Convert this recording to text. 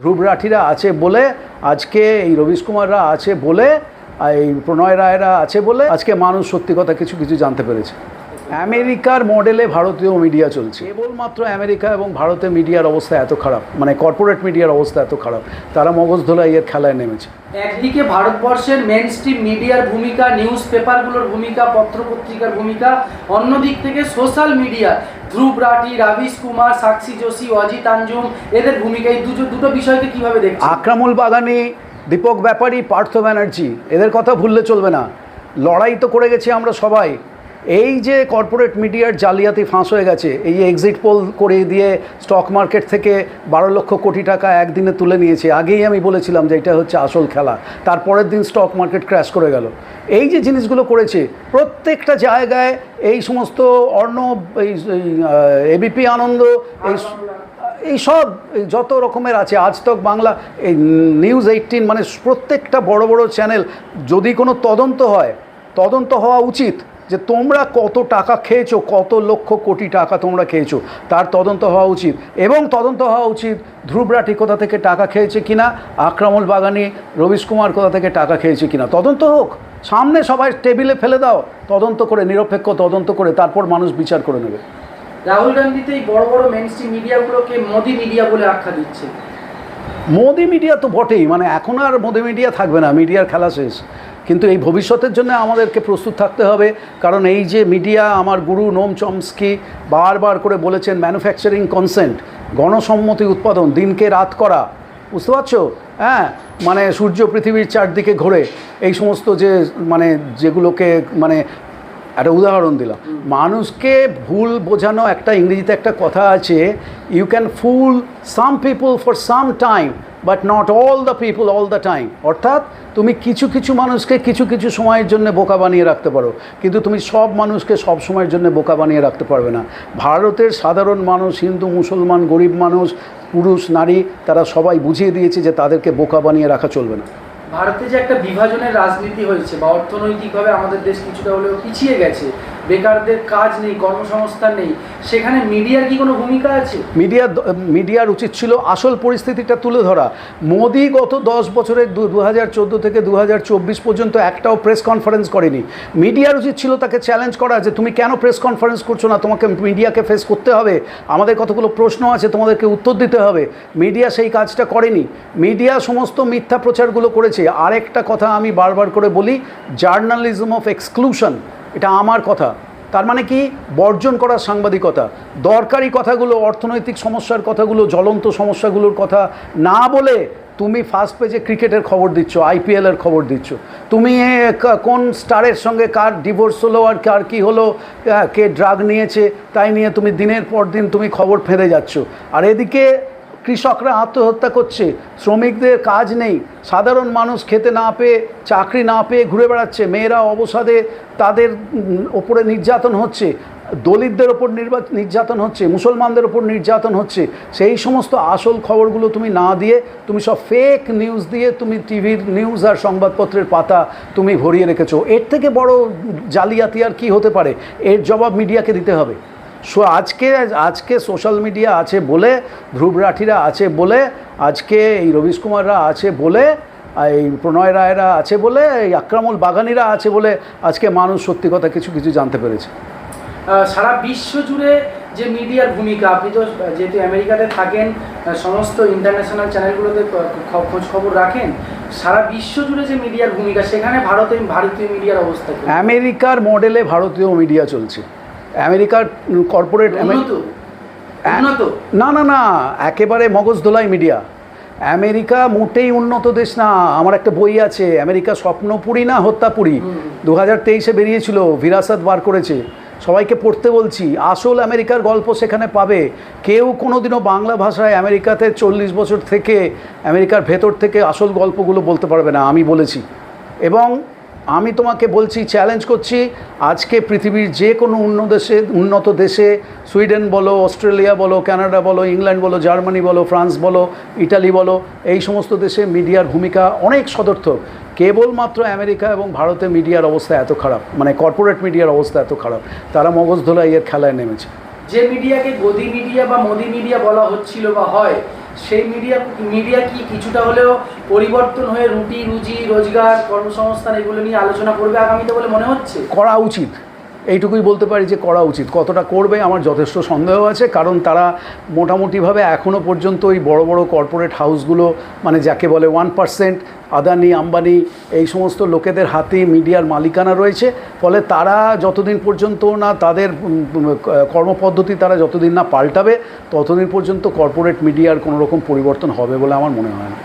ধ্রুব রাঠিরা আছে বলে, আজকে এই রবিশ কুমাররা আছে বলে, এই প্রণয় রায়রা আছে বলে, আজকে মানুষ সত্যি কথা কিছু কিছু জানতে পেরেছে। আমেরিকার মডেলে ভারতীয় মিডিয়া চলছে। কেবলমাত্র আমেরিকা এবং ভারতের মিডিয়ার অবস্থা এত খারাপ। মানে কর্পোরেট মিডিয়ার অবস্থা এত খারাপ। তারা মগজ এর খেলায় নেমেছে। একদিকে ভারতবর্ষের মেন স্ট্রিম মিডিয়ার ভূমিকা নিউজ পেপারগুলোর ভূমিকা পত্রপত্রিকার ভূমিকা অন্যদিক থেকে সোশ্যাল মিডিয়া ধ্রুব রাঠি রাবিশ কুমার সাক্ষী যোশী অজিত আঞ্জুম এদের ভূমিকা এই দুটো দুটো বিষয়কে কীভাবে দেখ আকরামুল বাগানি দীপক ব্যাপারী পার্থ ব্যানার্জি এদের কথা ভুললে চলবে না। লড়াই তো করে গেছি আমরা সবাই। এই যে কর্পোরেট মিডিয়ার জালিয়াতি ফাঁস হয়ে গেছে, এই এক্সিট পোল করে দিয়ে স্টক মার্কেট থেকে বারো লক্ষ কোটি টাকা একদিনে তুলে নিয়েছে, আগেই আমি বলেছিলাম যে এটা হচ্ছে আসল খেলা। তারপরের দিন স্টক মার্কেট ক্র্যাশ করে গেল। এই যে জিনিসগুলো করেছে, প্রত্যেকটা জায়গায় এই সমস্ত অর্ণব, এই এবিপি আনন্দ, এই এই সব যত রকমের আছে আজ তক বাংলা, এই নিউজ এইটিন মানে প্রত্যেকটা বড় বড় চ্যানেল যদি কোনো তদন্ত হয়, তদন্ত হওয়া উচিত। যে তোমরা কত টাকা খেয়েছো কত লক্ষ কোটি টাকা তোমরা খেয়েছো তার তদন্ত হওয়া উচিত। এবং তদন্ত হওয়া উচিত ধ্রুব রাঠি কোথা থেকে টাকা খেয়েছে কিনা আকরামুল বাগানি রবিশ কুমার কোথা থেকে টাকা খেয়েছে কিনা। তদন্ত হোক সামনে সবাই টেবিলে ফেলে দাও তদন্ত করে নিরপেক্ষ তদন্ত করে তারপর মানুষ বিচার করে নেবে। রাহুল গান্ধীতে এই বড় বড় মেন স্ট্রিম মিডিয়াগুলোকে মোদি মিডিয়া বলে আখ্যা দিচ্ছে। মোদি মিডিয়া তো বটেই মানে এখন আর মোদি মিডিয়া থাকবে না মিডিয়ার খেলা শেষ। কিন্তু এই ভবিষ্যতের জন্য আমাদেরকে প্রস্তুত থাকতে হবে। কারণ এই যে মিডিয়া, আমার গুরু নোম চমস্কি বারবার করে বলেছেন ম্যানুফ্যাকচারিং কনসেন্ট গণসম্মতি উৎপাদন, দিনকে রাত করা। বুঝতে পারছ? হ্যাঁ মানে সূর্য পৃথিবীর চারদিকে ঘোরে। এই সমস্ত যে মানে যেগুলোকে মানে একটা উদাহরণ দিলাম। মানুষকে ভুল বোঝানো, একটা ইংরেজিতে একটা কথা আছে you can fool some people for some time but not all the people all the time অর্থাৎ তুমি কিছু কিছু মানুষকে কিছু কিছু সময়ের জন্য বোকা বানিয়ে রাখতে পারো। কিন্তু তুমি সব মানুষকে সব সময়ের জন্য বোকা বানিয়ে রাখতে পারবে না। ভারতের সাধারণ মানুষ, হিন্দু, মুসলমান, গরিব মানুষ, পুরুষ, নারী, তারা সবাই বুঝিয়ে দিয়েছে যে তাদেরকে বোকা বানিয়ে রাখা চলবে না। ভারতে যে একটা বিভাজনের রাজনীতি হয়েছে বা অর্থনৈতিকভাবে আমাদের দেশ কিছুটা হলেও পিছিয়ে গেছে বেকারদের কাজ নেই, কর্মসংস্থান নেই, সেখানে মিডিয়ার কি কোনো ভূমিকা আছে? মিডিয়া মিডিয়ার উচিত ছিল আসল পরিস্থিতিটা তুলে ধরা। মোদি গত দশ বছরের দু হাজার চোদ্দ থেকে দু হাজার চব্বিশ পর্যন্ত একটাও প্রেস কনফারেন্স করেনি। মিডিয়ার উচিত ছিল তাকে চ্যালেঞ্জ করা যে, তুমি কেন প্রেস কনফারেন্স করছ না? তোমাকে মিডিয়াকে ফেস করতে হবে। আমাদের কতগুলো প্রশ্ন আছে, তোমাদেরকে উত্তর দিতে হবে। মিডিয়া সেই কাজটা করেনি। মিডিয়া সমস্ত মিথ্যা প্রচারগুলো করেছে। আরেকটা কথা আমি বারবার করে বলি জার্নালিজম অফ এক্সক্লুশন এটা আমার কথা। তার মানে কি? বর্জন করার সাংবাদিকতা। দরকারি কথাগুলো, অর্থনৈতিক সমস্যার কথাগুলো, জ্বলন্ত সমস্যাগুলোর কথা না বলে তুমি ফার্স্ট পেজে ক্রিকেটের খবর দিচ্ছ আইপিএলের খবর দিচ্ছ। তুমি কোন স্টারের সঙ্গে কার ডিভোর্স হলো আর কার কী হলো কে ড্রাগ নিয়েছে, তাই নিয়ে তুমি দিনের পর দিন তুমি খবর ফেলে যাচ্ছ। আর এদিকে কৃষকরা আত্মহত্যা করছে, শ্রমিকদের কাজ নেই, সাধারণ মানুষ খেতে না পেয়ে, চাকরি না পেয়ে ঘুরে বেড়াচ্ছে, মেয়েরা অবসাদে তাদের ওপরে নির্যাতন হচ্ছে, দলিতদের ওপর নির্যাতন হচ্ছে, মুসলমানদের ওপর নির্যাতন হচ্ছে, সেই সমস্ত আসল খবরগুলো তুমি না দিয়ে, তুমি সব ফেক নিউজ দিয়ে তুমি টিভির নিউজ আর সংবাদপত্রের পাতা তুমি ভরিয়ে রেখেছো। এর থেকে বড় জালিয়াতি আর কী হতে পারে? এর জবাব মিডিয়াকে দিতে হবে। সো আজকে আজকে সোশ্যাল মিডিয়া আছে বলে ধ্রুব রাঠিরা আছে বলে আজকে এই রবিশ কুমাররা আছে বলে এই প্রণয় রায়রা আছে বলে এই আকরামুল বাগানিরা আছে বলে আজকে মানুষ সত্যি কথা কিছু কিছু জানতে পেরেছে। সারা বিশ্ব জুড়ে যে মিডিয়ার ভূমিকা আপনি তো যেহেতু আমেরিকাতে থাকেন সমস্ত ইন্টারন্যাশনাল চ্যানেলগুলোতে খোঁজ খবর রাখেন সারা বিশ্ব জুড়ে যে মিডিয়ার ভূমিকা সেখানে ভারতে ভারতীয় মিডিয়ার অবস্থা আমেরিকার মডেলে ভারতীয় মিডিয়া চলছে। আমেরিকার কর্পোরেট না না না একেবারে মগজ দোলাই মিডিয়া আমেরিকা মোটেই উন্নত দেশ না আমার একটা বই আছে আমেরিকা স্বপ্নপুরী না হত্যাপুরী। দু হাজার তেইশে বেরিয়েছিল ভিরাসাত বার করেছে। সবাইকে পড়তে বলছি আসল আমেরিকার গল্প সেখানে পাবে। কেউ কোনোদিনও বাংলা ভাষায় আমেরিকাতে চল্লিশ বছর থেকে আমেরিকার ভেতর থেকে আসল গল্পগুলো বলতে পারবে না আমি বলেছি। এবং আমি তোমাকে বলছি চ্যালেঞ্জ করছি, আজকে পৃথিবীর যে কোনো উন্নত দেশে উন্নত দেশে, সুইডেন বলো, অস্ট্রেলিয়া বলো, কানাডা বলো, ইংল্যান্ড বলো, জার্মানি বলো, ফ্রান্স বলো, ইটালি বলো, এই সমস্ত দেশে মিডিয়ার ভূমিকা অনেক সদর্থক। কেবলমাত্র আমেরিকা এবং ভারতে মিডিয়ার অবস্থা এত খারাপ মানে কর্পোরেট মিডিয়ার অবস্থা এত খারাপ, তারা মগজ ধোলাই এর খেলায় নেমেছে। যে মিডিয়াকে গদি মিডিয়া বা মোদি মিডিয়া বলা হচ্ছিল বা হয় সেই মিডিয়া মিডিয়া কি কিছুটা হলেও পরিবর্তন হয়ে রুটি, রুজি, রোজগার, কর্মসংস্থান এগুলো নিয়ে আলোচনা করবে আগামীতে বলে মনে হচ্ছে? করা উচিত। এইটুকুই বলতে পারি যে করা উচিত। কতটা করবে আমার যথেষ্ট সন্দেহ আছে, কারণ তারা মোটামুটিভাবে এখনও পর্যন্ত ওই বড় বড় কর্পোরেট হাউসগুলো মানে যাকে বলে ওয়ান পার্সেন্ট আদানি, আম্বানি, এই সমস্ত লোকেদের হাতে মিডিয়ার মালিকানা রয়েছে। ফলে তারা যতদিন পর্যন্ত না তাদের কর্মপদ্ধতি তারা যতদিন না পাল্টাবে, ততদিন পর্যন্ত কর্পোরেট মিডিয়ার কোনো রকম পরিবর্তন হবে বলে আমার মনে হয় না।